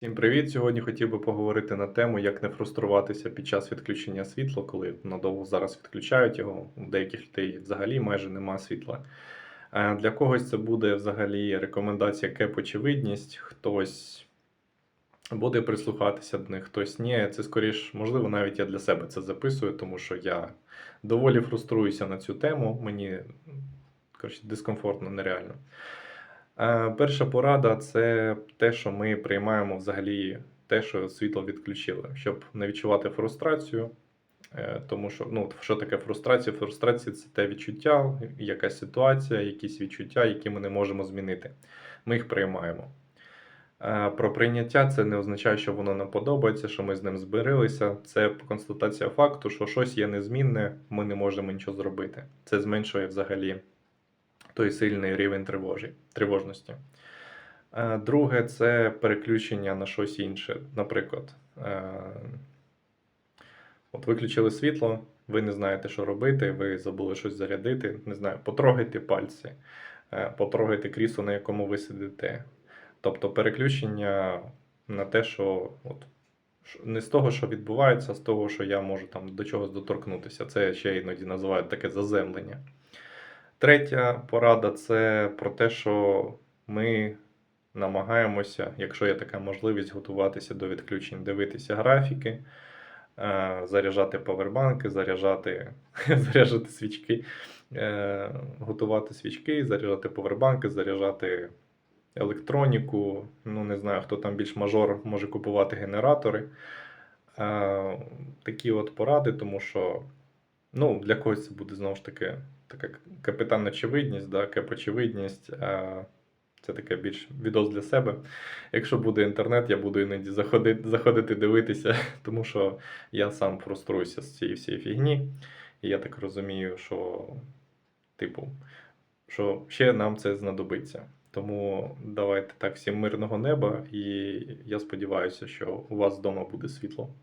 Всім привіт! Сьогодні хотів би поговорити на тему, як не фруструватися під час відключення світла, коли надовго зараз відключають його. У деяких людей взагалі майже нема світла. Е, Для когось це буде взагалі рекомендація кеп очевидність, хтось буде прислухатися до них, хтось ні. Це скоріш, можливо, навіть я для себе це записую, тому що я доволі фруструюся на цю тему. Мені коротше, дискомфортно, нереально. Е, Перша порада це те, що ми приймаємо взагалі те, що світло відключили, щоб не відчувати фрустрацію. Е, Тому що ну, що таке фрустрація? Фрустрація це те відчуття, якась ситуація, якісь відчуття, які ми не можемо змінити. Ми їх приймаємо. Е, Про прийняття це не означає, що воно нам подобається, що ми з ним зберилися. Це констатація факту, що щось є незмінне, ми не можемо нічого зробити. Це зменшує взагалі той сильний рівень тривожі, тривожності. Е, Друге це переключення на щось інше. Наприклад, е, от виключили світло, ви не знаєте, що робити, ви забули щось зарядити, не знаю, потрогайте пальці, е, потрогайте крісло, на якому ви сидите. Тобто переключення на те, що от, не з того, що відбувається, а з того, що я можу там до чогось доторкнутися. Це ще іноді називають таке заземлення. Третя порада це про те, що ми намагаємося, якщо є така можливість, готуватися до відключень, дивитися графіки, е, заряджати павербанки, заряджати, заряджати свічки, е, готувати свічки, заряджати павербанки, заряджати електроніку. Ну, не знаю, хто там більш мажор може купувати генератори. Е, Такі от поради, тому що Ну, для когось це буде знову ж таки така капітан очевидність, да, кеп-очевидність. Це таке більш відос для себе. Якщо буде інтернет, я буду іноді заходити, заходити дивитися, тому що я сам фруструюся з цієї всієї фігні. І я так розумію, що, типу, що ще нам це знадобиться. Тому давайте так всім мирного неба, і я сподіваюся, що у вас вдома буде світло.